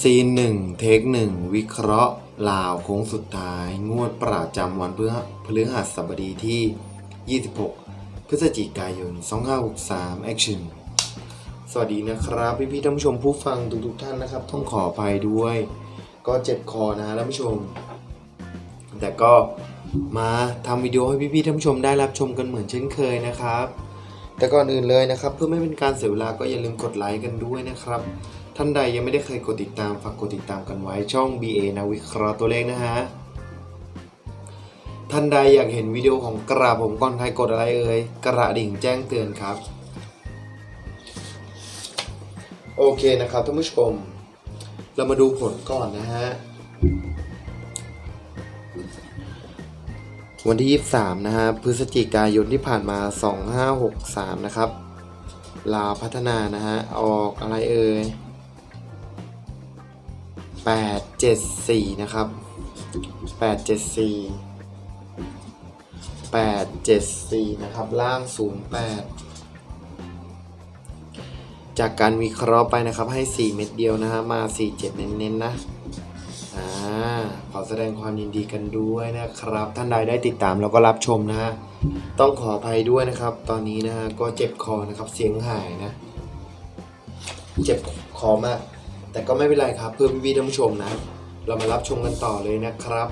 ซีนหนึ่งเทคหนึ่งวิเคราะห์ลาวโค้งสุดท้าย งวดประจำวันพฤหัสพฤหัสบดีที่ 26 พฤศจิกายน 2563 Action สวัสดีนะครับ พี่พี่ๆท่านผู้ชมผู้ฟังทุกๆท่านนะครับ ต้องขออภัยด้วย ก็เจ็บคอนะท่านผู้ชม แต่ก็มาทำวิดีโอให้พี่พี่ๆท่านผู้ชมได้รับชมกันเหมือนเช่นเคยนะครับ แต่ก่อนอื่นเลยนะครับ เพื่อไม่เป็นการเสียเวลาก็อย่าลืมกดไลค์กันด้วยนะครับ ท่านใดยังไม่ได้เคยกดติดตามฝากกดติดตามกันไว้ช่อง BA นะวิเคราะห์ตัวเลขนะฮะ ท่านใดอยากเห็นวิดีโอของกระผมก่อนใครกดอะไรเอ่ยกระดิ่งแจ้งเตือนครับ โอเคนะครับท่านผู้ชม เรามาดูผลก่อนนะฮะ วันที่ 23 นะฮะพฤศจิกายนที่ผ่านมา 2563 นะครับ ลาพัฒนานะฮะ ออกอะไรเอ่ย 874นะครับ874 874นะครับล่าง08จากการวิเคราะห์ไปนะครับให้ 4 เม็ดเดียวนะฮะมา 47 เน้นๆนะอ่าขอแสดงความยินดีกันด้วยนะครับ ท่านใดได้ติดตามแล้วก็รับชมนะฮะต้องขออภัยด้วยนะครับ ตอนนี้นะฮะก็เจ็บคอนะครับเสียงหายนะ เจ็บคอมาก แต่ก็ไม่เป็นไรครับเพื่อพี่ๆท่านผู้ชมนะ เรามารับชมกันต่อเลยนะครับ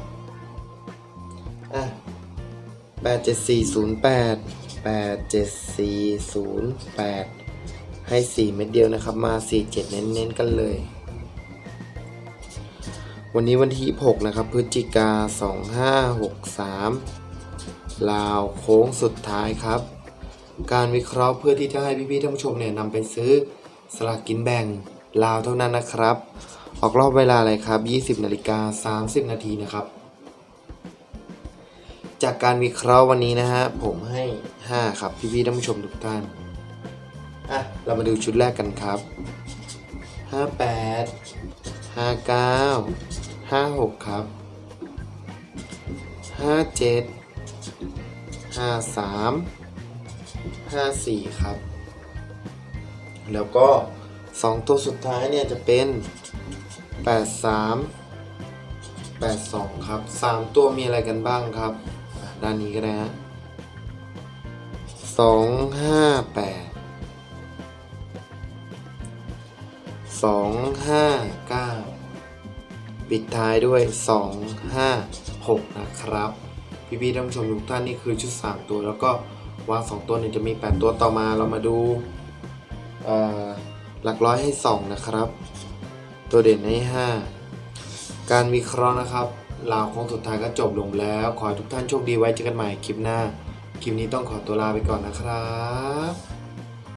อะ8 7 4 0 8 8 7 4 0 8ให้4เม็ดเดียวนะครับ มา4 7เจ็ดเน้นๆกันเลย วันนี้วันที่26นะครับพฤศจิกา2563ลาวโค้งสุดท้ายครับ การวิเคราะห์เพื่อที่จะให้พี่ๆท่านผู้ชมเนี่ยนำไปซื้อสลากกินแบ่ง ลาวเท่านั้นนะครับ ออกรอบเวลาอะไรครับ 20นาฬิกา30 นาทีนะครับ จากการวิเคราะห์วันนี้นะฮะผมให้ 5 ครับ พี่ๆท่านผู้ชมทุกท่านอะเรามาดูชุดแรกกันครับ 58 59 56 ครับ 57 53 54 ครับ แล้วก็ 2ตัวสุดท้ายเนี่ยจะเป็น 83 82 ครับ 3 ตัวมีอะไรกันบ้างครับ ด้านนี้ก็ได้ฮะ258สองห้าเก้าปิดท้ายด้วยสองห้าหกนะครับ พี่พี่ๆท่านผู้ชมทุกท่านนี่คือชุด3ตัว แล้วก็วาง2ตัวหนึ่งจะมี8ตัวต่อมาเรามาดูเอ่อ หลักร้อยให้ 2 นะครับ ตัวเด่นให้ 5 การวิเคราะห์นะครับลาวของสุดท้ายก็จบลงแล้ว ขอให้ทุกท่านโชคดีไว้เจอกันใหม่คลิปหน้า คลิปนี้ต้องขอตัวลาไปก่อนนะครับ